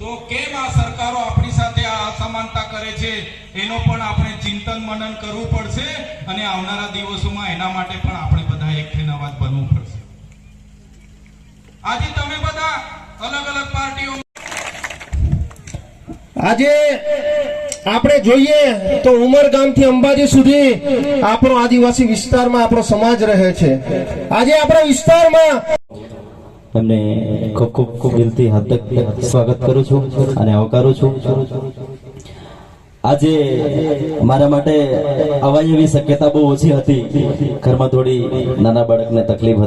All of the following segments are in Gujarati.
તો કેમ આ સરકારો આપણી સાથે આ અસમાનતા કરે છે? એનો પણ આપણે ચિંતન મનન કરવું પડશે અને આવનારા દિવસોમાં એના માટે પણ આપણે બધા એક થઈને અવાજ બનવું પડશે. આજે તમે બધા અલગ અલગ પાર્ટીઓ આજે આપણે જોઈએ તો ઉમરગામથી અંબાજી સુધી આપણો આદિવાસી વિસ્તારમાં આપણો સમાજ રહે છે. આજે આપણા વિસ્તારમાં એમને ખૂબ ખૂબ ખૂબ દિલથી હાર્દિક સ્વાગત કરું છું અને આવકારું છું. આજે મારા માટે અવાય એવી શક્યતા બહુ ઓછી હતી. ઘરમાં થોડી નાના બાળકને તકલીફ હતી.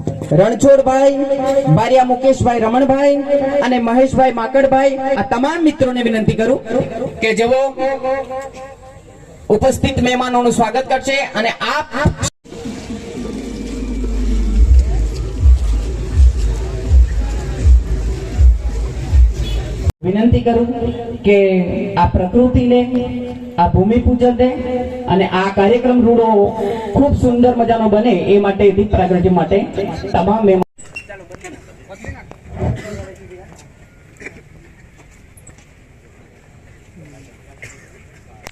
રણછોડભાઈ, બારિયા મુકેશભાઈ, રમણભાઈ અને મહેશભાઈ માકડભાઈ, આ તમામ મિત્રોને વિનંતી કરું કે જેઓ ઉપસ્થિત મહેમાનોનું સ્વાગત કરશે અને આપ વિનંતી કરું કે આ પ્રકૃતિને, આ ભૂમિ પૂજનને અને આ કાર્યક્રમ રૂડો ખૂબ સુંદર મજાનો બને એ માટે દીપ પ્રાગટ્ય માટે તમામ